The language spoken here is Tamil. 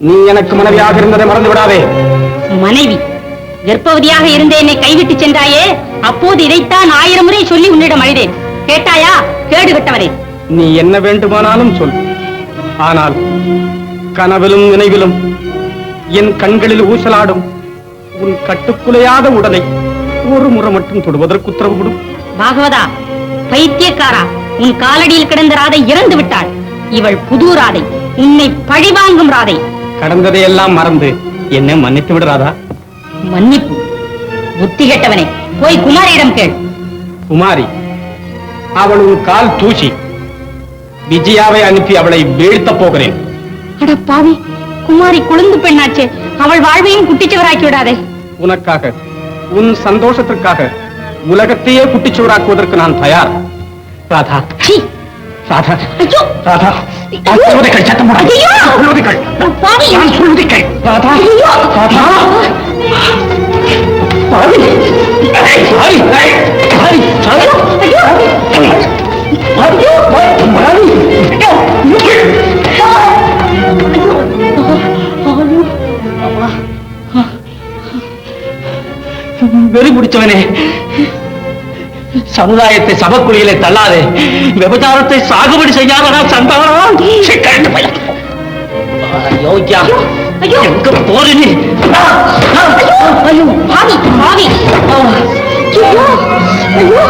நீ எனக்கு மனைவியாக இருந்ததை மறந்து விடாதே மனைவி கர்ப்பவதியாக இருந்த என்னை கைவிட்டு சென்றாயே அப்போது இதைத்தான் ஆயிரம் முறை சொல்லி உன்னிடம் அழுதேன். கேட்டாயா? கேடு கட்டவனே நீ என்ன வேண்டுமானாலும் சொல். ஆனால் கனவிலும் நினைவிலும் என் கண்களில் ஊசலாடும் உன் கட்டுக்குலையாத உடலை ஒரு முறை மட்டும் தொடுவதற்கு உத்தரவு கொடு. பாகவதா பைத்தியக்காரா உன் காலடியில் கிடந்த ராதை இறந்து விட்டாள் இவள் புது ராதை உன்னை பழிவாங்கும் ராதை. கடந்ததையெல்லாம் மறந்து என்னை மன்னித்து விடுறாதா மன்னிப்பு? புத்தி கெட்டவனே போய் குமாரியிடம் கேள். குமாரி அவள் உன் கால் தூசி. விஜயாவை அனுப்பி அவளை வீழ்த்தப் போகிறேன். அட பாவி குமாரி குழந்து பெண்ணாச்சே. அவள் வாழ்வையும் குட்டிச்சவராக்கி விடாதே உனக்காக உன் சந்தோஷத்திற்காக உலகத்தையே குட்டிச்சுவராக்குவதற்கு நான் தயார். ராதா. ராதா. ஐயோ! ராதா. நான் சொல்வதை கேள், சத்தம் போடாதே. ஐயோ! நான் சொல்வதை கேள். பாவி. நான் சொல்வதை கேள். ராதா. ஐயோ! ராதா. பாவி. பாவி. பாவி. பாவி. வெறி பிடிச்சவனே. சமுதாயத்தை சபக்குழியிலே தள்ளாதே. விபச்சாரத்தை சாகுபடி செய்யாதடா சந்தானம். யோகியா ஐயோ! எங்க போற நீ. ஐயோ பாவி பாவி. ஐயோ ஐயோ.